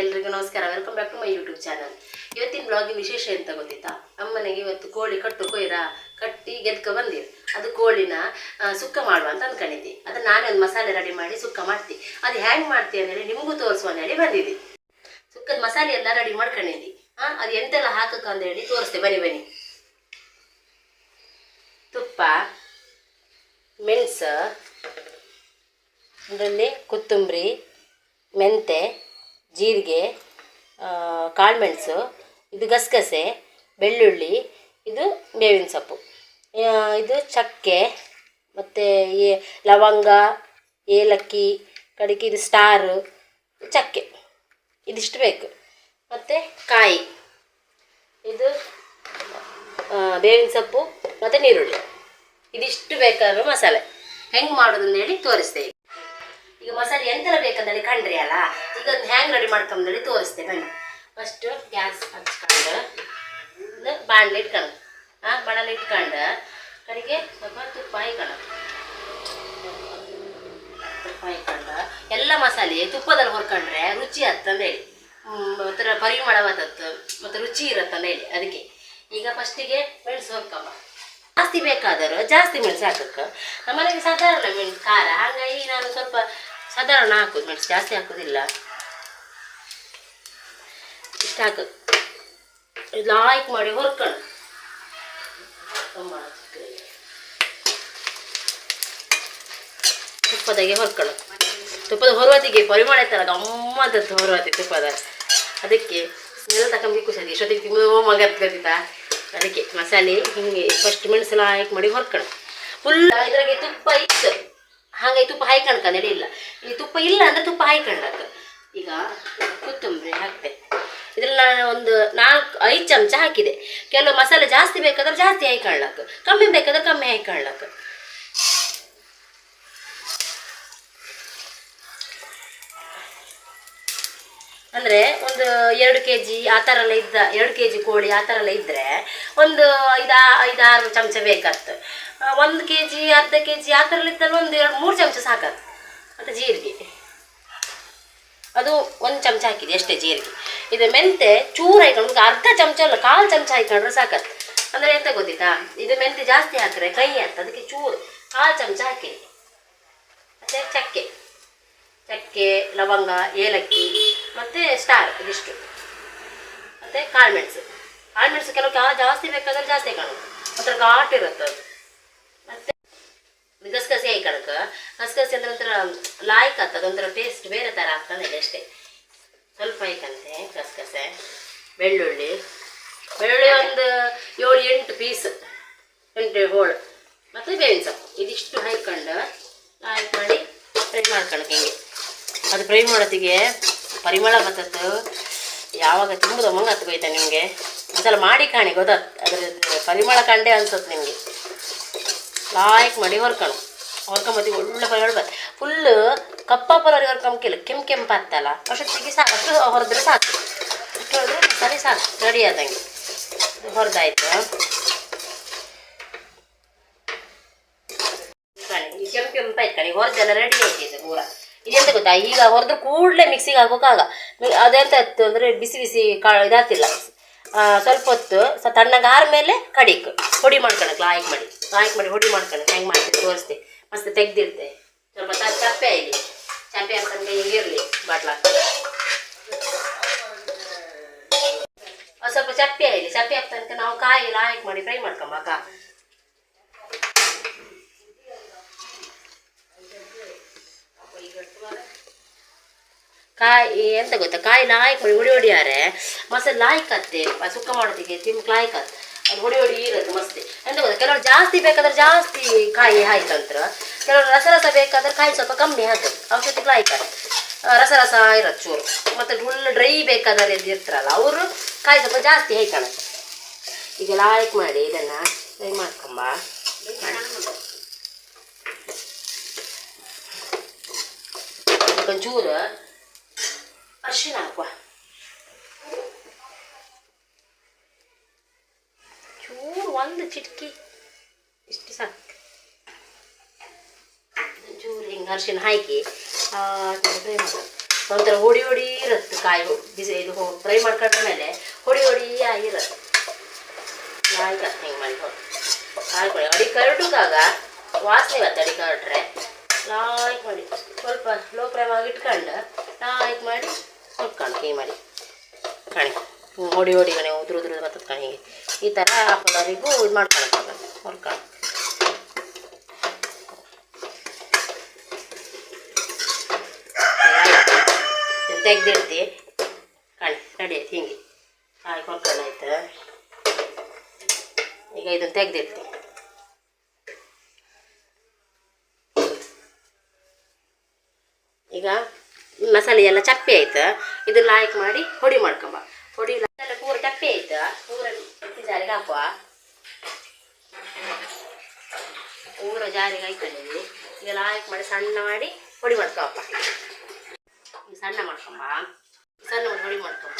ಎಲ್ರಿಗೂ ನಮಸ್ಕಾರ. Welcome back to my YouTube channel ಇವತ್ತಿನ ಬ್ಲಾಗಿನ ವಿಶೇಷ ಎಂತ ಗೊತ್ತಿತ್ತಾ? ಅಮ್ಮನೆಗೆ ಇವತ್ತು ಕೋಳಿ ಕಟ್ಟು ಕೊಯ್ರ? ಕಟ್ಟಿ ಗೆದ್ಕ ಬಂದಿರು. ಅದು ಕೋಳಿನ ಸುಕ್ಕ ಮಾಡುವ ಅಂತ ಅಂದ್ಕೊಂಡಿದ್ದೆ ಅದನ್ನ ನಾನೇ ಒಂದು ಮಸಾಲೆ ರೆಡಿ ಮಾಡಿ ಸುಕ್ಕ ಮಾಡ್ತಿ. ಅದು ಹ್ಯಾಂಗ್ ಮಾಡ್ತಿ ಅಂತೇಳಿ ನಿಮಗೂ ತೋರಿಸುವ ಅಂತೇಳಿ ಬಂದಿದ್ದೆ. ಸುಕ್ಕದ ಮಸಾಲೆ ಎಲ್ಲ ರೆಡಿ ಮಾಡ್ಕೊಂಡಿದ್ದಿ. ಹಾ ಅದು ಎಂತೆಲ್ಲ ಹಾಕಕ್ಕ ಅಂತ ಹೇಳಿ ತೋರಿಸ್ತೆ ಬನ್ನಿ ಬನ್ನಿ. ತುಪ್ಪ, ಮೆಣಸು ಅದರಲ್ಲಿ ಕೊತ್ತಂಬರಿ, ಮೆಂತೆ ಜೀರಿಗೆ ಕಾಳುಮೆಣಸು, ಇದು ಗಸಗಸೆ, ಬೆಳ್ಳುಳ್ಳಿ, ಇದು ಬೇವಿನ ಸೊಪ್ಪು. ಇದು ಚಕ್ಕೆ, ಮತ್ತು ಈ ಲವಂಗ, ಏಲಕ್ಕಿ ಕಡೆಗೆ ಇದು ಸ್ಟಾರು, ಚಕ್ಕೆ. ಇದಿಷ್ಟು ಬೇಕು. ಮತ್ತು ಕಾಯಿ. ಇದು ಬೇವಿನ ಸೊಪ್ಪು, ಮತ್ತು ನೀರುಳ್ಳಿ ಇದಿಷ್ಟು ಬೇಕಾದ್ರೂ ಮಸಾಲೆ. ಹೆಂಗೆ ಮಾಡೋದು ಹೇಳಿ ತೋರಿಸ್ತೇವೆ ಈಗ ಮಸಾಲೆ ಎಂತೆಲ್ಲ ಬೇಕಂದಲ್ಲಿ ಕಂಡ್ರಿ ಅಲ್ಲ? ಈಗ ಅದನ್ನ ಹ್ಯಾಂಗ್ ರೆಡಿ ಮಾಡ್ಕೊಂಬಂದೇಳಿ ತೋರಿಸ್ತೇವೆ ಬನ್ನಿ. ಫಸ್ಟು ಗ್ಯಾಸ್ ಹಚ್ಕೊಂಡು ಬಾಣಲೆ ಇಟ್ಕೊಂಡು ಹಾಂ ಬಾಣಲೆ ಇಟ್ಕೊಂಡು ಕಡೆಗೆ ಸ್ವಲ್ಪ ತುಪ್ಪ ಇಟ್ಕೊಂಡು ತುಪ್ಪ ಇಟ್ಕೊಂಡು ಎಲ್ಲ ಮಸಾಲೆ ತುಪ್ಪದಲ್ಲಿ ಹೊರ್ಕೊಂಡ್ರೆ ರುಚಿ ಹತ್ತಂದೇಳಿ ಒಂಥರ ಪರಿಮಳ ಮತ್ತು ರುಚಿ ಇರತ್ತಂದ ಹೇಳಿ ಅದಕ್ಕೆ. ಈಗ ಫಸ್ಟಿಗೆ ಮೆಣಸು ಹೊರ್ಕಮ್ಮ ಜಾಸ್ತಿ ಬೇಕಾದರೂ ಜಾಸ್ತಿ ಮೆಣಸು ಹಾಕಕ್ಕೆ. ನಮ್ಮನೆಗೆ ಸಾಧಾರಣ ಮೆಣಸು ಖಾರ. ಹಾಗಾಗಿ ನಾನು ಸ್ವಲ್ಪ ಸಾಧಾರಣ ಹಾಕೋದು ಮೆಣಸು ಜಾಸ್ತಿ ಹಾಕೋದಿಲ್ಲ. ಇಷ್ಟು ಹಾಕು. ಲಾಯ್ಕ್ ಮಾಡಿ ಹೊರ್ಕೊಂಡು ತುಪ್ಪದಾಗೆ ಹೊರ್ಕೊಳ್ಳು ತುಪ್ಪದ ಹೊರವತಿಗೆ ಪರಿಮಳ ಇತ್ತಲ್ಲ ಗಮ್ಮತ್ತದ್ದು ಹೊರವತಿ ತುಪ್ಪದ. ಅದಕ್ಕೆ ಸ್ಮೆಲ್ ತಕೊಂಡು ಖುಷಿ ಎಷ್ಟೊತ್ತಿಗೆ ತಿಂದು ಮಗ ಗೊತ್ತಿತ್ತಾ ಅದಕ್ಕೆ ಮಸಾಲೆ, ಹಿಂಗೆ ಫಸ್ಟ್ ಮೆಣಸೆಲ್ಲ ಹಾಕಿ ಮಾಡಿ ಹೊರ್ಕೊಳ್ಳು ಫುಲ್ ಇದ್ರಾಗೆ ತುಪ್ಪ ಇತ್ತು. ಹಾಗಾಗಿ ತುಪ್ಪ ಹಾಯ್ಕೊಂಡ್ಕಂದೇಳಿ ಇಲ್ಲ. ಈ ತುಪ್ಪ ಇಲ್ಲ ಅಂದ್ರೆ ತುಪ್ಪ ಹಾಯ್ಕೊಂಡಾಕ ಈಗ ಕೊತ್ತಂಬರಿ ಹಾಕ್ತೆ. ಇದ್ರಲ್ಲಿ ನಾನು ಒಂದು ನಾಲ್ಕು, ಐದು ಚಮಚ ಹಾಕಿದೆ. ಕೆಲವು ಮಸಾಲೆ ಜಾಸ್ತಿ ಬೇಕಾದ್ರೆ ಜಾಸ್ತಿ ಹಾಯ್ಕೊಳ್ಳಾಕ ಕಮ್ಮಿ ಬೇಕಾದ್ರೆ ಕಮ್ಮಿ ಹಾಯ್ಕೊಳ್ಳಾಕ ಅಂದರೆ ಒಂದು ಎರಡು ಕೆ ಜಿ ಆ ಥರ ಎಲ್ಲ ಇದ್ದ ಎರಡು ಕೆ ಜಿ ಕೋಳಿ ಆ ಥರ ಎಲ್ಲ ಇದ್ದರೆ ಒಂದು ಐದು, ಐದಾರು ಚಮಚ ಬೇಕಾಗ್ತದೆ. ಒಂದು ಕೆ ಜಿ ಅರ್ಧ ಕೆ ಜಿ ಆ ಇದ್ದಲ್ಲಿ ಒಂದು ಎರಡು, ಮೂರು ಚಮಚ ಸಾಕತ್ತು ಮತ್ತು ಜೀರಿಗೆ. ಅದು ಒಂದು ಚಮಚ ಹಾಕಿದೆ, ಅಷ್ಟೇ ಜೀರಿಗೆ. ಇದು ಮೆಂತೆ ಚೂರು ಹಾಕೊಂಡು ಅರ್ಧ ಚಮಚ ಅಲ್ಲ, ಕಾಲು ಚಮಚ ಹಾಕೊಂಡ್ರೆ ಸಾಕತ್ತು ಅಂದರೆ ಎಂತ ಗೊತ್ತಿತ್ತಾ? ಇದು ಮೆಂತೆ ಜಾಸ್ತಿ ಹಾಕಿದ್ರೆ ಕೈ ಅಂತ, ಅದಕ್ಕೆ ಚೂರು, ಕಾಲು ಚಮಚ ಹಾಕಿ. ಮತ್ತು ಚಕ್ಕೆ. ಚಕ್ಕೆ, ಲವಂಗ, ಏಲಕ್ಕಿ, ಮತ್ತು ಸ್ಟಾರ್, ಇದಿಷ್ಟು. ಮತ್ತು ಕಾಳುಮೆಣಸು. ಕಾಳುಮೆಣಸು ಕೆಲವು ಜಾಸ್ತಿ ಬೇಕಾದ್ರೆ ಜಾಸ್ತಿ ಕಾಣುತ್ತೆ ಒಂಥರ ಘಾಟ್ ಇರುತ್ತೆ ಅದು ಗಸಗಸೆ ಕಣಕ್ ಗಸಗಸೆ ಅಂದ್ರೆ ಒಂಥರ ಲಾಯ್ಕ್ ಆಗ್ತದೆ ಒಂಥರ ಟೇಸ್ಟ್ ಬೇರೆ ಥರ ಆಗ್ತದೆ ಇದೆ ಅಷ್ಟೇ. ಸ್ವಲ್ಪ ಐಕಂತೆ ಗಸಗಸೆ. ಬೆಳ್ಳುಳ್ಳಿ. ಬೆಳ್ಳುಳ್ಳಿ ಒಂದು ಏಳು ಎಂಟು ಪೀಸ್ ಎಂಟು ಹೋಳು. ಮತ್ತು ಬೇವಿನ ಸೊಪ್ಪು ಇದಿಷ್ಟು ಹಾಯ್ಕೊಂಡು ಲಾಯ್ಕ್ ಮಾಡಿ ಫ್ರೈ ಮಾಡ್ಕೊಳಕ್ಕೆ ಹಿಂಗೆ ಅದು ಫ್ರೈ ಮಾಡೋತ್ತಿಗೆ ಪರಿಮಳ ಬರ್ತತ್ತು. ಯಾವಾಗ ತಿಂಬುದು ಮಂಗ ಹತ್ಕೊಯ್ತಾನೆ ನಿಮಗೆ? ಒಂದ್ಸಲ ಮಾಡಿ ಕಾಣಿ ಗೊತ್ತಾಗ್ತದೆ ಅದ್ರ ಪರಿಮಳ ಕಂಡೆ ಅನ್ಸುತ್ತೆ ನಿಮಗೆ. ಲಾಯ್ಕ್ ಮಾಡಿ ಹೊರ್ಕೊಂಡು ಹೊರ್ಕೊಂಬತ್ತಿ ಒಳ್ಳೆ ಪರಿಮಳ ಹೊಡ್ಬಾರ್ದು. ಫುಲ್ಲು ಕಪ್ಪ ಪರವರೆಗೆ ಹೊರ್ಕೊಂಬಿಲ್ಲ ಕೆಂಪು ಕೆಂಪು ಆಗ್ತಲ್ಲ ಅಷ್ಟೊತ್ತಿಗೆ ಸಾಕು, ಅಷ್ಟು ಹೊರದ್ರೆ ಸಾಕು. ಅಷ್ಟು ಹೊರದ್ರೆ ಸರಿ ಸಾಕು ರೆಡಿ ಆದಂಗೆ. ಹೊರದಾಯ್ತು. ಕೆಂಪು ರೆಡಿ ಆಯ್ತು ಪೂರ. ಇದೆಂತ ಗೊತ್ತಾ? ಈಗ ಹೊರದ್ರೆ ಕೂಡಲೇ ಮಿಕ್ಸಿಗೆ ಹಾಕೋಕಾಗ ಅದೆಂತ ಇತ್ತು ಅಂದರೆ ಬಿಸಿ ಬಿಸಿ ಕಾ ಇದಾಗ್ತಿಲ್ಲ. ಸ್ವಲ್ಪ ಹೊತ್ತು ತಣ್ಣಗಾರ ಮೇಲೆ ಕಡಿಕ್. ಹೊಡಿ ಮಾಡ್ಕೊಳಕ್ ಲಾಯ್ಕ್ ಮಾಡಿ. ಲಾಯ್ಕ್ ಮಾಡಿ, ಹೊಡಿ ಮಾಡ್ಕೊಳಕ್ ಹೆಂಗೆ ಮಾಡ್ತೀವಿ ತೋರಿಸ್ತೆ. ಮಸ್ತ್ ತೆಗ್ದಿರ್ತೆ. ಸ್ವಲ್ಪ ಚಪ್ಪೆ ಇಲ್ಲಿ ಚಪ್ಪೆ ಅಂತಂದ್ರೆ ಹಿಂಗಿರಲಿ ಬಾಟ್ಲ. ಸ್ವಲ್ಪ ಚಪ್ಪೆ ಇಲ್ಲಿ ಚಪ್ಪೆ ಹಾಕ್ ನಾವು ಕಾಯಿ ಲಾಯ್ಕ್ ಮಾಡಿ ಫ್ರೈ ಮಾಡ್ಕೊಂಬಾಕ. ಕಾಯಿ, ಎಂತ ಗೊತ್ತಾ? ಕಾಯಿ ಲಾಯ್ಕ್ ಮಾಡಿ, ಹೊಡಿ ಹೊಡಿಯಾರೆ ಮಸ್ತ್ ಲಾಯ್ಕ್ ಅತ್ತೆ ಸುಕ್ಕ ಮಾಡೋದಕ್ಕೆ ತಿಮ್ಕ್ ಲಾಯ್ಕ್ ಅತ್ತೆ ಅದು ಹೊಡಿ ಹೊಡಿ ಇರುತ್ತೆ ಮಸ್ತ್. ಎಂತ ಗೊತ್ತಾ? ಕೆಲವರು ಜಾಸ್ತಿ ಬೇಕಾದ್ರೆ ಜಾಸ್ತಿ ಕಾಯಿ ಹಾಯ್ತಂತ್ರ. ಕೆಲವರು ರಸ ರಸ ಬೇಕಾದ್ರೆ ಕಾಯಿ ಸ್ವಲ್ಪ ಕಮ್ಮಿ ಹಾಕೋದು. ಔಷಧಿಗಳು ಹಾಯ್ತಾರೆ. ರಸ ರಸ ಇರತ್ತೆ ಚೂರು. ಮತ್ತು ಫುಲ್ ಡ್ರೈ ಬೇಕಾದರೆ ಇದು ಇರ್ತಾರಲ್ಲ, ಅವರು ಕಾಯಿ ಸ್ವಲ್ಪ ಜಾಸ್ತಿ ಹಾಯ್ಕೊಳತ್ತೆ ಈಗ ಲಾಯ್ಕ್ ಮಾಡಿ, ಇದನ್ನು ಫ್ರೈ ಮಾಡ್ಕೊಂಬ. ಒಂಚೂರು ಅರಿಶಿನ ಹಾಕುವ ಚೂರು ಒಂದು ಚಿಟಕಿ. ಇಷ್ಟು ಸಾಕು. ಚೂರು ಹಿಂಗೆ ಅರಿಶಿನ ಹಾಕಿ ಒಂಥರ ಹೊಡಿ ಹೊಡಿ ಇರುತ್ತೆ ಕಾಯಿ ಬಿಸಿ, ಇದು ಫ್ರೈ ಮಾಡ್ಕೊಂಡ್ರ ಮೇಲೆ ಹೊಡಿ ಹೊಡಿ ಆಗಿರುತ್ತೆ. ಆಯ್ತು ಹಿಂಗೆ ಮಾಡಿ ಹಾಕೊಳ್ಳಿ. ಅಡಿ ಕರಟುಕಾಗ ವಾಸನೆ ಇವತ್ತು ಅಡಿ ಕರಟ್ರೆ. ಲಾಯ್ಕ್ ಮಾಡಿ. ಸ್ವಲ್ಪ ಲೋ ಫ್ರೈ ಆಗಿ ಇಟ್ಕೊಂಡು ಲಾಯ್ಕ್ ಮಾಡಿ ಹುರ್ಕೊಂಡು ಹೀಗೆ ಮಾಡಿ. ಕಣಿ. ಹೊಡಿ ಹೊಡಿ ಮನೆ ಉದುರು ಉದುರು ಬರ್ತದ ಕಣಿ ಹೀಗೆ. ಈ ಥರ ಕಲರಿಗೂ ಇದು ಮಾಡ್ಕೊಳಕ್ಕೆ ಹುರ್ಕೊಂಡು ತೆಗ್ದಿರ್ತಿ ಕಣ್ ಆಯ್ತು ಹಿಂಗೆ. ಹೊರ್ಕೊಂಡು ಆಯ್ತು? ಈಗ ಇದನ್ನು ತೆಗ್ದಿರ್ತಿ. ಈಗ ಮಸಾಲೆ ಎಲ್ಲ ಚಪ್ಪಿ ಆಯ್ತು? ಇದನ್ನ ಲಾಯ್ಕ್ ಮಾಡಿ ಹೊಡಿ ಮಾಡ್ಕೊಂಬ. ಹೊಡಿ ಮಸಾಲೆ ಪೂರ ಚಪ್ಪೆ ಆಯ್ತು ಪೂರ ಮಿಕ್ಸಿ ಜಾರಿಗೆ ಹಾಕುವ ಪೂರ ಜಾರಿಗೆ ಹಾಕೊಂಡಿದ್ವಿ ಈಗ ಲಾಯ್ಕ್ ಮಾಡಿ ಸಣ್ಣ ಮಾಡಿ ಹೊಡಿ ಮಾಡ್ಕೊಪ್ಪ ಸಣ್ಣ ಮಾಡ್ಕೊಂಬ ಸಣ್ಣ ಮಾಡಿ ಹೊಡಿ ಮಾಡ್ಕೊಂಬ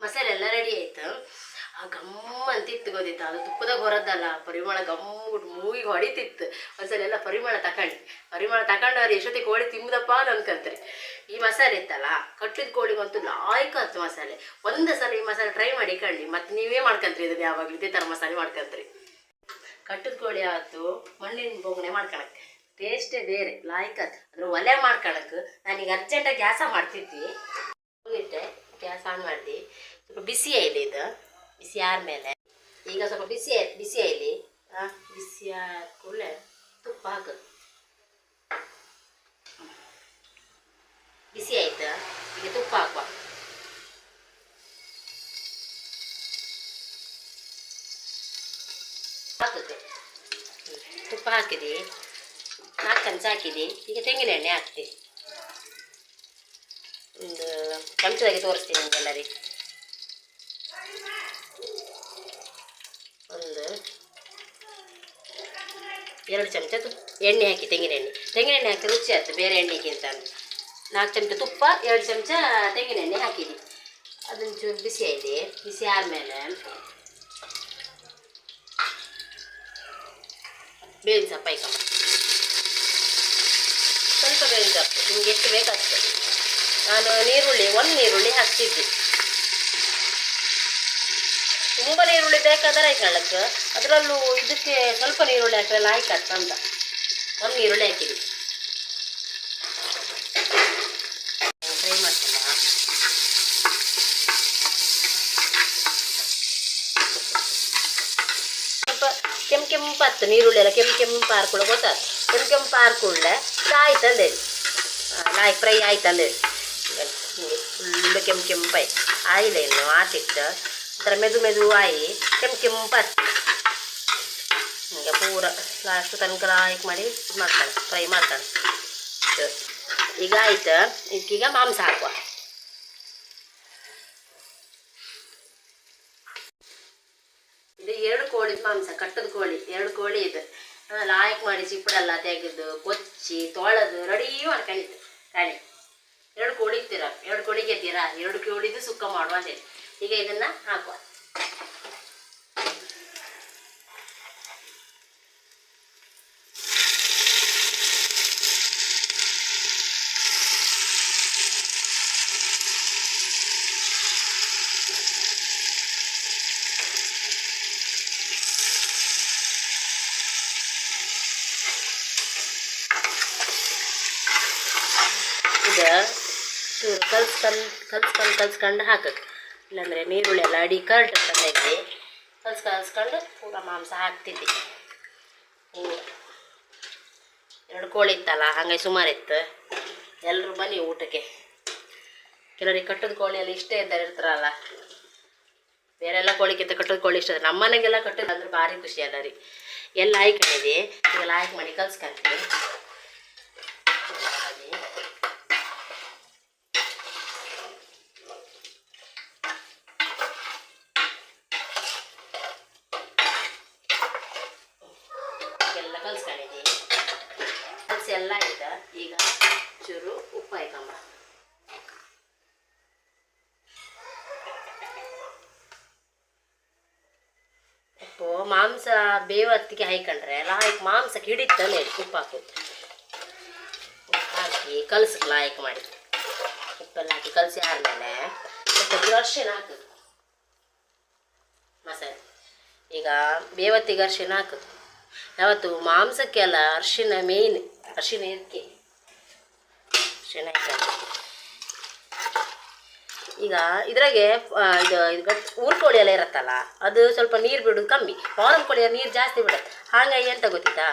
ಮಸಾಲೆ ಎಲ್ಲ ರೆಡಿ ಆಯ್ತು ಆ ಗಮ್ಮ ಅಂತ ಇತ್ತು ಗೊತ್ತಿತ್ತು ಅದು ತುಪ್ಪದಾಗ ಹೊರದ್ದಲ್ಲ ಪರಿಮಳ ಗಮ್ಮುಟ್ಟು ಹೊಡಿತಿತ್ತು ಒಂದ್ಸಲ ಎಲ್ಲ ಪರಿಮಳ ತಕೊಂಡು ಪರಿಮಳ ತಕೊಂಡವ್ರು ಎಷ್ಟೊತ್ತಿಗೆ ಕೋಳಿ ತಿಂಬುದಪ್ಪ ಅನ್ಕೊಂತಾರೆ. ಈ ಮಸಾಲೆ ಇತ್ತಲ್ಲ, ಕಟ್ಟಿದ ಕೋಳಿಗಂತೂ ಲಾಯ್ಕ ಹತ್ತು ಮಸಾಲೆ. ಒಂದೇ ಸಲ ಈ ಮಸಾಲೆ ಟ್ರೈ ಮಾಡಿ ಕಂಡು ಮತ್ತೆ ನೀವೇ ಮಾಡ್ಕೊಂತ್ರಿ ಇದನ್ನ ಯಾವಾಗಲೂ, ಇದೇ ಥರ ಮಸಾಲೆ ಮಾಡ್ಕೊಂತ್ರಿ. ಕಟ್ಟಿದ ಕೋಳಿ ಆಯ್ತು, ಮಣ್ಣಿನ ಬೊಗಣೆ ಮಾಡ್ಕೊಳಕ್ಕೆ. ಟೇಸ್ಟೇ ಬೇರೆ ಲಾಯ್ಕ ಹತ್ತು ಅದ್ರ ಒಲೆ ಮಾಡ್ಕೊಳಕ್ಕೆ. ನಾನೀಗ ಅರ್ಜೆಂಟಾಗಿ ಗ್ಯಾಸ ಮಾಡ್ತಿದ್ವಿ ಹೋಗಿಟ್ಟೆ ಗ್ಯಾಸ್ ಆನ್ ಮಾಡಿ ಸ್ವಲ್ಪ ಬಿಸಿ ಆಯ್ಲಿ ಇದು. ಬಿಸಿ ಆದ್ಮೇಲೆ. ಈಗ ಸ್ವಲ್ಪ ಬಿಸಿ ಆಯ್ತು ಬಿಸಿ ಆಯ್ಲಿ ಆ, ಬಿಸಿ ಆದ ಕೂಡಲೇ ತುಪ್ಪ ಹಾಕೋದು ಬಿಸಿ ಆಯ್ತಾ? ಈಗ ತುಪ್ಪ ಹಾಕುವ. ಹಾಕುತ್ತೆ ತುಪ್ಪ ಹಾಕಿದಿ. ನಾಲ್ಕು ಚಮಚ ಹಾಕಿದಿ. ಈಗ ತೆಂಗಿನ ಎಣ್ಣೆ ಹಾಕ್ತಿ. ಒಂದು ಚಮಚದಾಗೆ ತೋರಿಸ್ತೀನಿ ನಿಮ್ಗೆಲ್ಲರಿಗೆ. ಒಂದು ಎರಡು ಚಮಚ ಎಣ್ಣೆ ಹಾಕಿ ತೆಂಗಿನ ಎಣ್ಣೆ ತೆಂಗಿನ ಎಣ್ಣೆ ಹಾಕಿ ರುಚಿ ಆಯ್ತು ಬೇರೆ ಎಣ್ಣೆಗಿಂತ ನಾಲ್ಕು ಚಮಚ ತುಪ್ಪ, ಎರಡು ಚಮಚ ತೆಂಗಿನ ಎಣ್ಣೆ ಹಾಕಿದಿ. ಅದನ್ನು ಚೂರು ಬಿಸಿ ಆಯಿತು ಬಿಸಿ ಆದಮೇಲೆ ಬೇವಿನ ಸೊಪ್ಪು ಸ್ವಲ್ಪ ಬೇವಿನ ಸೊಪ್ಪು. ನಿಮ್ಗೆ ಎಷ್ಟು ಬೇಕಾಗ್ತದೆ. ನಾನು ನೀರುಳ್ಳಿ, ಒಂದು ನೀರುಳ್ಳಿ ಹಾಕ್ತಿದ್ದೆ. ತುಂಬ ಈರುಳ್ಳಿ ಬೇಕಾದರೆ ಹಾಕೊಳ್ಳಕ್ಕೆ ಅದರಲ್ಲೂ ಇದಕ್ಕೆ ಸ್ವಲ್ಪ ನೀರುಳ್ಳಿ ಹಾಕಿದ್ರೆ ಲಾಯ್ಕತ್ತ ಅಂತ. ಒಂದು ಈರುಳ್ಳಿ ಹಾಕಿದ್ವಿ. ಫ್ರೈ ಸ್ವಲ್ಪ ಕೆಂಪು ನೀರುಳ್ಳಿ ಎಲ್ಲ. ಕೆಂಪು ಕೆಂಪು ಹಾರ್ಕೊಳ್ಳೋ ಗೊತ್ತಾಯ್ತು. ಕೆಂಪು ಕೆಂಪು ಹಾರ್ಕೊಳ್ಳೆ ಆಯ್ತು ಅಂದೇಳಿ. ನಾಯಿ ಫ್ರೈ ಆಯ್ತು ಅಂದೇಳಿ. ಫುಲ್ಲು ಕೆಂಪು ಕೆಂಪು ಆಯ್ತು. ಆಯಿಲ್ಲ ಇನ್ನು ಆತಿತ್ತು ಒಂಥರ ಮೆದು ಮೆದು ಆಯಿ ಕೆಂಪು ಕೆಂಪು ಹಿಂಗೆ ಪೂರ ಲಾಸ್ಟ್ ತನಕ ಲಾಯ್ಕ್ ಮಾಡಿ ಮಾಡ್ತಾಳೆ ಫ್ರೈ ಮಾಡ್ತಾನೆ ಈಗ ಆಯ್ತು ಇದಕ್ಕೀಗ ಮಾಂಸ ಹಾಕುವ ಇದು ಎರಡು ಕೋಳಿ, ಮಾಂಸ, ಕಟ್ಟದ ಕೋಳಿ, ಎರಡು ಕೋಳಿ ಇದು. ಲಾಯಕ್ ಮಾಡಿ ಚಿಪ್ಪಡೆಲ್ಲ ತೆಗೆದು, ಕೊಚ್ಚಿ, ತೊಳೆದು ರೆಡಿ ಮಾಡ್ಕೊಂಡಿತ್ತು ರಾಣಿ ಎರಡು ಕೋಳಿ ಇರ್ತೀರ ಎರಡು ಕೋಳಿಗೆ ಗೆದ್ದೀರಾ ಎರಡು ಕೋಳಿದು ಸುಕ್ಕ ಮಾಡುವ ಅಂತೇಳಿ ಈಗ ಇದನ್ನ ಹಾಕುವ. ಇದು ಚೂರು ಕಲ್ಸ್ಕೊಂಡು ಕಲ್ಸ್ಕೊಂಡು ಕಲ್ಸ್ಕೊಂಡು ಹಾಕಕ್ಕೆ. ಇಲ್ಲಾಂದರೆ ನೀರುಳ್ಳಿ ಎಲ್ಲ ಅಡಿ ಕರ್ಟ್ ತಂದಿದ್ದೆ ಕಲ್ಸ್ ಕಲ್ಸ್ಕೊಂಡು ಪೂರ ಮಾಂಸ ಹಾಕ್ತಿದ್ದೆ ಎರಡು ಕೋಳಿ ಇತ್ತಲ್ಲ, ಹಂಗೆ ಸುಮಾರು ಇತ್ತು. ಎಲ್ಲರೂ ಬನ್ನಿ ಊಟಕ್ಕೆ. ಕೆಲವರಿಗೆ ಕಟ್ಟದ ಕೋಳಿ ಎಲ್ಲ ಇಷ್ಟೇ ಇದ್ದಾರೆ ಇರ್ತಾರಲ್ಲ. ಬೇರೆಲ್ಲ ಕೋಳಿಗಿಂತ ಕಟ್ಟದ ಕೋಳಿ ಇಷ್ಟ ನಮ್ಮ ಮನೆಗೆಲ್ಲ ಕಟ್ಟದ ಅಂದ್ರೆ ಭಾರಿ ಖುಷಿ ಅಲ್ಲ ರೀ. ಎಲ್ಲ ಹಾಕೊಂಡಿದೆ ಇವೆಲ್ಲ ಆಯ್ಕೆ ಮಾಡಿ ಕಲ್ಸ್ಕೊಂತೀನಿ ಈಗ ಚೂರು ಉಪ್ಪು ಹಾಯ್ಕೊಂಬ. ಉಪ್ಪು ಮಾಂಸ ಬೇವತ್ತಿಗೆ ಹಾಯ್ಕೊಂಡ್ರೆ ಲಾಯಕ್ ಮಾಂಸಕ್ಕೆ ಹಿಡಿತಾನೆ ಉಪ್ಪು ಹಾಕು. ಹಾಕಿ ಕಲಸಕ್ಕೆ ಲಾಯಕ್ ಮಾಡಿ. ಉಪ್ಪೆಲ್ಲ ಹಾಕಿ ಕಲಸಿ ಆದಮೇಲೆ ಅರ್ಶಿನ ಹಾಕು ಮಸಾಲೆ. ಈಗ ಬೇವತ್ತಿಗೆ ಅರ್ಶಿನ ಹಾಕು ಯಾವತ್ತು ಮಾಂಸಕ್ಕೆಲ್ಲ ಅರ್ಶಿನ ಮೇಯ್ನ್ ಅರ್ಶಿನ ಎದಕ್ಕೆ ಹಾಕಿ ಈಗ ಇದ್ರಾಗೆ ಇದು ಇದು ಊರ್ ಕೋಳಿ ಎಲ್ಲ ಇರತ್ತಲ್ಲ, ಅದು ಸ್ವಲ್ಪ ನೀರು ಬಿಡೋದು ಕಮ್ಮಿ. ಫಾರಂ ಕೋಳಿ ನೀರು ಜಾಸ್ತಿ ಬಿಡುತ್ತೆ. ಹಾಗಾಗಿ ಎಂತ ಗೊತ್ತಿತ್ತಾ?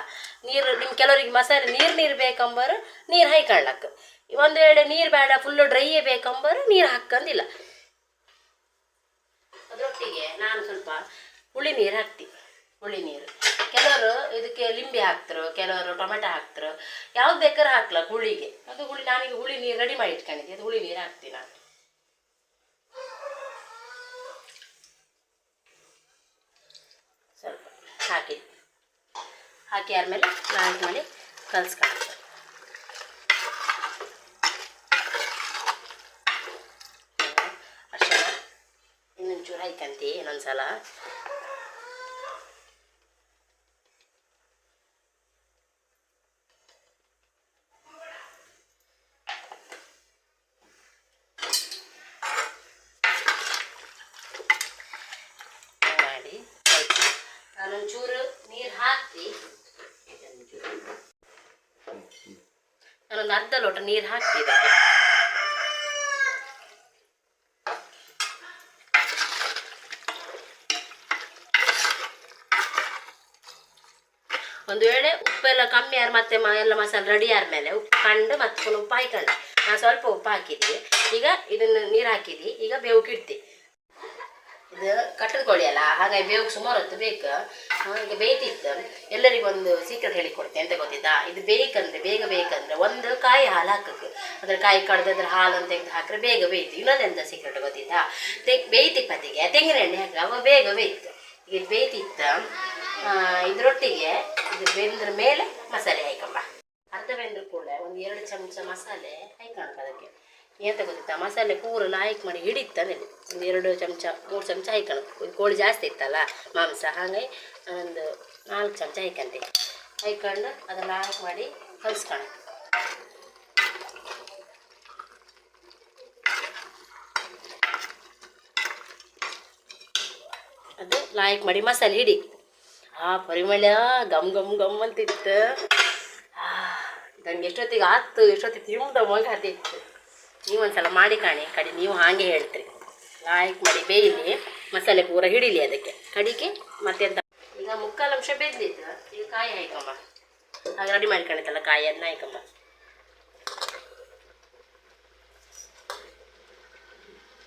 ನೀರು, ನಿಮ್ ಕೆಲವರಿಗೆ ಮಸಾಲೆ, ನೀರು ನೀರು ಬೇಕಂಬರು ನೀರು ಹಾಯ್ಕೊಳ್ಳಕ್ಕೆ ಒಂದು ವೇಳೆ ನೀರು ಬೇಡ ಫುಲ್ಲು ಡ್ರೈಯೇ ಬೇಕಂಬರು ನೀರು ಹಾಕಂದಿಲ್ಲ. ಅದರೊಟ್ಟಿಗೆ ನಾನು ಸ್ವಲ್ಪ ಹುಳಿ ನೀರು ಹಾಕ್ತೀನಿ ಹುಳಿ ನೀರು. ಕೆಲವರು ಇದಕ್ಕೆ ಲಿಂಬೆ ಹಾಕ್ತರು, ಕೆಲವರು ಟೊಮೆಟೊ ಹಾಕ್ತರು. ಯಾವ್ದು ಬೇಕಾದ್ರೆ ಹಾಕ್ಲ ಹುಳಿಗೆ. ಅದು ಹುಳಿ, ನಾನೀಗ ಹುಳಿ ನೀರು ರೆಡಿ ಮಾಡಿ ಇಟ್ಕೊಂಡಿದ್ದೆ. ಅದು ಹುಳಿ ನೀರು ಹಾಕ್ತೀನಿ ನಾನು. ಸ್ವಲ್ಪ ಹಾಕಿ. ಹಾಕಿ ಆದಮೇಲೆ ಮಾಡಿ ಕಲಿಸ್ಕೊಂಡು ಅಷ್ಟೇ ಇನ್ನೊಂದು ಚೂರು ಹಾಕಂತಿ ಇನ್ನೊಂದ್ಸಲ. ಹಿಂಗ್ ಮಾಡಿ ಆಯ್ತು ನಾನೊಂಚೂರು ನೀರು ಹಾಕಿ ನಾನೊಂದು ಅರ್ಧ ಲೋಟ ನೀರು ಹಾಕಿ ಇದಕ್ಕೆ. ಒಂದು ವೇಳೆ ಉಪ್ಪೆಲ್ಲ ಕಮ್ಮಿ ಆದ್ರೆ ಮತ್ತೆ ಎಲ್ಲ ಮಸಾಲೆ ರೆಡಿ ಆದ್ಮೇಲೆ ಉಪ್ಪು ಕಂಡು ಮತ್ತೆ ಪುನಃ ಉಪ್ಪು ಹಾಕೊಂಡೆ ನಾನು ಸ್ವಲ್ಪ ಉಪ್ಪು ಹಾಕಿದ್ದೆ ಈಗ ಇದನ್ನು ನೀರು ಹಾಕಿದ್ದಿ ಈಗ ಬೇವು ಕಿಡ್ತಿ ಇದು ಕಟ್ಟದ ಕೋಳಿ ಅಲ್ಲ, ಹಾಗಾಗಿ ಬೇವು ಸುಮಾರು ಹೊತ್ತು ಬೇಕು. ಹಾಗೆ ಬೇಯ್ತಿತ್ತು ಎಲ್ಲರಿಗೂ ಒಂದು ಸೀಕ್ರೆಟ್ ಹೇಳಿಕೊಡ್ತೆ ಅಂತ ಗೊತ್ತಿದ್ದಾ ಇದು ಬೇಕಂದ್ರೆ, ಬೇಗ ಬೇಕಂದ್ರೆ ಒಂದು ಕಾಯಿ ಹಾಲು ಹಾಕಕ್ಕೆ. ಅದ್ರ ಕಾಯಿ ಕಡ್ದು ಅದ್ರ ಹಾಲನ್ನು ತೆಗೆದು ಹಾಕಿದ್ರೆ ಬೇಗ ಬೇಯ್ತು. ಇನ್ನೊಂದೆಂತ ಸೀಕ್ರೆಟ್ ಗೊತ್ತಿತ್ತಾ? ತೆ ಪತಿಗೆ ತೆಂಗಿನ ಎಣ್ಣೆ ಹಾಕಿ ಅವಾಗ ಬೇಗ ಬೇಯ್ತು. ಈಗ ಇದು ಬೇಯ್ತಿತ್ತ? ಇದರೊಟ್ಟಿಗೆ ಇದು ಬೆಂದ್ರ ಮೇಲೆ ಮಸಾಲೆ ಹಾಕಮ್ಮ ಅರ್ಧ ಬೆಂದ್ರ ಕೂಡ ಒಂದು ಎರಡು ಚಮಚ ಮಸಾಲೆ ಹಾಕೋಣಕ್ಕೆ ಅದಕ್ಕೆ. ಎಂತ ಗೊತ್ತಿತ್ತಾ? ಮಸಾಲೆ ಪೂರ ಲಾಯ್ಕ್ ಮಾಡಿ ಹಿಡಿತಾನೆ ಒಂದು ಎರಡು ಚಮಚ, ಮೂರು ಚಮಚ ಹಾಕೋಣ ಕೋಳಿ ಜಾಸ್ತಿ ಇತ್ತಲ್ಲ, ಮಾಂಸ. ಹಾಗಾಗಿ ಒಂದು ನಾಲ್ಕು ಚಮಚ ಹಾಕಂತೆ ಹಾಯ್ಕೊಂಡು ಅದನ್ನ ನಾಲ್ಕು ಮಾಡಿ ಕಲಿಸ್ಕೊಂಡು ಅದು ಲಾಯಕ್ ಮಾಡಿ ಮಸಾಲೆ ಹಿಡಿ. ಆ ಪರಿಮಳ ಗಮ್ ಗಮ್ ಗಮ್ ಅಂತಿತ್ತು. ನಂಗೆ ಎಷ್ಟೊತ್ತಿಗೆ ಆತು, ಎಷ್ಟೊತ್ತಿಗೆ ತಿಂದ ಮಗ ಹತ್ತಿತ್ತು ನೀವು ಒಂದ್ಸಲ ಮಾಡಿ ಕಾಣಿ, ಕಡಿ ನೀವು ಹಾಗೆ ಹೇಳ್ತೀರಿ. ಲಾಯಕ್ ಮಾಡಿ ಬೇಯಲಿ, ಮಸಾಲೆ ಪೂರ ಹಿಡಿಲಿ ಅದಕ್ಕೆ. ಕಡಿಗೆ ಮತ್ತೆಂತ ಈಗ ಮುಕ್ಕಾಲು ಅಂಶ ಬೆಂದಿತ್ತು ಈಗ ಕಾಯಿ ಹಾಕಂಬ ಆಗ ರೆಡಿ ಮಾಡ್ಕೊಂಡಿತ್ತಲ್ಲ ಕಾಯಿ ಅದನ್ನ ಹಾಯ್ಕಮ್ಮ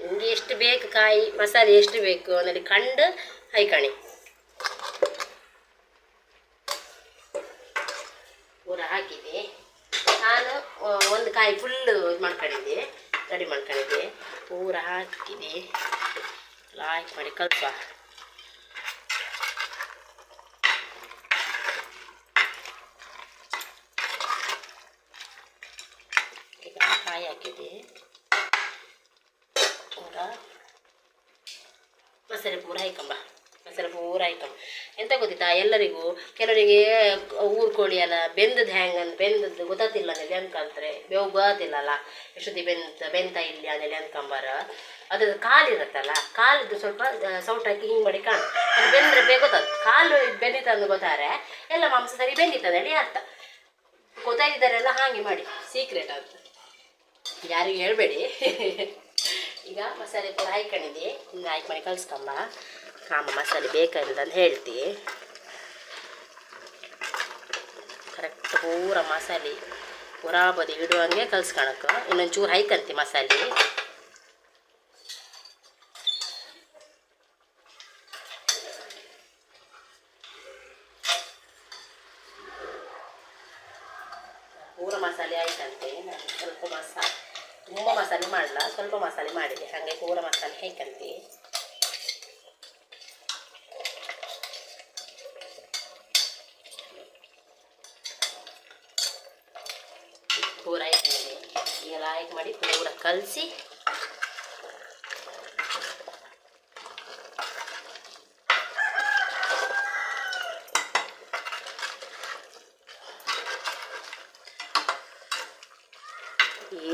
ನಿಮಗೆ ಎಷ್ಟು ಬೇಕು ಕಾಯಿ, ಮಸಾಲೆ ಎಷ್ಟು ಬೇಕು ಅನ್ನೋದು ಕಂಡು ಹಾಯ್ಕಣಿ. ಊರ ಹಾಕಿದೆ. ನಾನು ಒಂದು ಕಾಯಿ ಫುಲ್ಲು ಇದು ಮಾಡ್ಕೊಂಡಿದ್ದೆ. ರೆಡಿ ಮಾಡ್ಕೊಂಡಿದ್ದೆ. ಊರ ಹಾಕಿದೆ. ಲಾಯ್ಕ್ ಮಾಡಿ ಕಲ್ಪ ಈಗ ಕಾಯಿ ಹಾಕಿದೆ ಪೂರ. ಮಸಾಲೆ ಪೂರ ಹಾಯ್ಕಂಬ ಮಸಾಲೆ ಪೂರ ಹಾಯ್ಕಂಬ ಎಂತ ಗೊತ್ತಿತ್ತಾ? ಎಲ್ಲರಿಗೂ ಕೆಲವರಿಗೆ ಊರು ಕೋಳಿ ಎಲ್ಲ ಬೆಂದದ್ದು ಹ್ಯಾಂಗ ಬೆಂದದ್ದು ಗೊತ್ತಾತಿಲ್ಲ ಅಂದೇಳಿ ಅನ್ಕಂತಾರೆ. ಬೇವು ಗೊತ್ತಿಲ್ಲಲ್ಲ ಎಷ್ಟೊತ್ತಿ ಬೆಂತ ಬೆಂತ ಇಲ್ಲಿ ಅಂದೇಳಿ ಅನ್ಕೊಂಬಾರ? ಅದು ಕಾಲಿರುತ್ತಲ್ಲ. ಕಾಲಿದ್ದು ಸ್ವಲ್ಪ ಸೌಟ್ ಹಾಕಿ ಹಿಂಗೆ ಮಾಡಿ ಕಾಣು. ಅದು ಬೆಂದ್ರೆ ಬೇಗ ಕಾಲು ಅಂತ ಗೊತ್ತಾರೆ ಎಲ್ಲ ಮಾಂಸ ಸರಿ ಬೆಂದಿತ್ತಂದು ಹೇಳಿ ಅರ್ಥ. ಗೊತ್ತಾಗಿದ್ದಾರೆಲ್ಲ ಹಾಗೆ ಮಾಡಿ. ಸೀಕ್ರೆಟ್ ಅಂತ ಯಾರಿಗೂ ಹೇಳಬೇಡಿ. ಈಗ ಮಸಾಲೆ ಪೂರ ಹಾಯ್ಕೊಂಡಿದ್ದೆ. ಇನ್ನು ಹಾಕಿ ಮಾಡಿ ಕಳ್ಸ್ಕೊಂಬ ಕಾಮ ಮಸಾಲೆ ಅಂತ ಹೇಳ್ತಿ. ಕರೆಕ್ಟ್ ಪೂರ ಮಸಾಲೆ ಪೂರಾ ಬದಿ ಇಡುವಂಗೆ ಕಲ್ಸ್ಕೊಳಕ್ಕೆ ಇನ್ನೊಂದು ಚೂರು ಹಾಯ್ಕಂತಿ ಮಸಾಲೆ ಪೂರ ಮಸಾಲೆ ಆಯ್ತಂತೆ, ನಾನು ಸ್ವಲ್ಪ ಮಸಾಲೆ ತುಂಬ ಮಸಾಲೆ ಮಾಡಲ್ಲ ಸ್ವಲ್ಪ ಮಸಾಲೆ ಮಾಡಿದೆ, ಹಾಗೆ ಪೂರ ಮಸಾಲೆ ಹೇಗಂತೆ ಪೂರ ಹಾಕಿದೆ ಈಗ ಆಯ್ಕೆ ಮಾಡಿ ಪೂರ ಕಲಸಿ.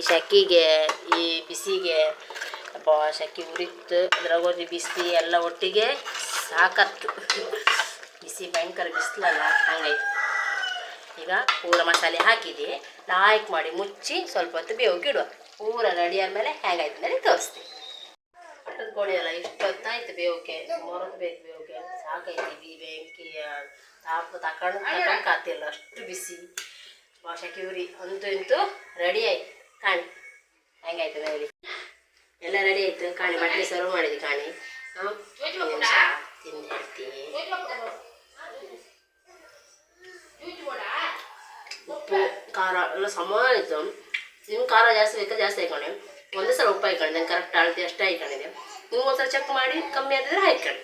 ಸೆಕಿಗೆ ಈ ಬಿಸಿಗೆ ಅಪ್ಪ ಸೆಕಿ ಉರಿತು ಅದ್ರಾಗೋದು ಬಿಸಿ ಎಲ್ಲ ಒಟ್ಟಿಗೆ ಸಾಕತ್ತು. ಬಿಸಿ ಭಯಂಕರ ಬಿಸಿಲಲ್ಲ ಹಂಗಾಯ್ತು ಈಗ ಪೂರ ಮಸಾಲೆ ಹಾಕಿದೆ. ಲಾಯ್ಕ್ ಮಾಡಿ ಮುಚ್ಚಿ ಸ್ವಲ್ಪ ಹೊತ್ತು ಬೇವಿಗಿಡುವ ಪೂರ ರೆಡಿ ಆದಮೇಲೆ ಹ್ಯಾಂಗಾಯ್ತು ಮೇಲೆ ತೋರಿಸ್ತೀನಿ. ಕೊಡಿಯಲ್ಲ ಇಷ್ಟೊತ್ತಾಯ್ತು ಬೇವಕ್ಕೆ ಮೊರದು ಬೇಕು ಬೇವಕ್ಕೆ ಸಾಕೈತಿ ಬಿ ಬೆಂಕಿ ತಾಪ ತಕೊಂಡು ತಗೊಂಡು ಅಷ್ಟು ಬಿಸಿ. ಭಾಷಕ್ಕೆ ಉರಿ, ಅಂತೂ ಇಂತೂ ರೆಡಿ ಆಯ್ತು. ಕಾಣಿ. ಹೆಂಗಾಯ್ತು ಹೇಳಿ ಎಲ್ಲ ರೆಡಿ ಆಯ್ತು. ಕಾಣಿ ಬಟ್ಟೆ ಸರ್ವ್ ಮಾಡಿದ್ವಿ ಕಾಣಿ. ತಿಂದು ಹೇಳ್ತೀನಿ ಉಪ್ಪು ಖಾರ ಎಲ್ಲ ಸಮಾನ ಇತ್ತು. ನಿಮ್ಗೆ ಖಾರ ಜಾಸ್ತಿ ಬೇಕಾ ಜಾಸ್ತಿ ಹಾಕೊಂಡೆ ಒಂದೇ ಸಲ ಉಪ್ಪು ಹಾಕೊಂಡೆ ನಂಗೆ ಕರೆಕ್ಟ್ ಆಳ್ತಿ ಅಷ್ಟೇ ಹಾಕೊಂಡಿದ್ದೆ ನೀವು ಒಂದ್ಸಲ ಚೆಕ್ ಮಾಡಿ ಕಮ್ಮಿ ಆಗಿದ್ರೆ ಹಾಕೊಳ್ಳಿ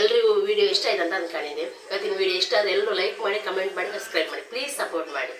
ಎಲ್ರಿಗೂ ವಿಡಿಯೋ ಇಷ್ಟ ಆಯ್ತು ಅಂತ ಅಂದ್ಕೊಂಡಿದ್ದೆ ಇವತ್ತಿನ ವಿಡಿಯೋ ಇಷ್ಟ ಆದರೆ ಎಲ್ಲರೂ ಲೈಕ್ ಮಾಡಿ ಕಮೆಂಟ್ ಮಾಡಿ ಸಬ್ಸ್ಕ್ರೈಬ್ ಮಾಡಿ. ಪ್ಲೀಸ್ ಸಪೋರ್ಟ್ ಮಾಡಿ.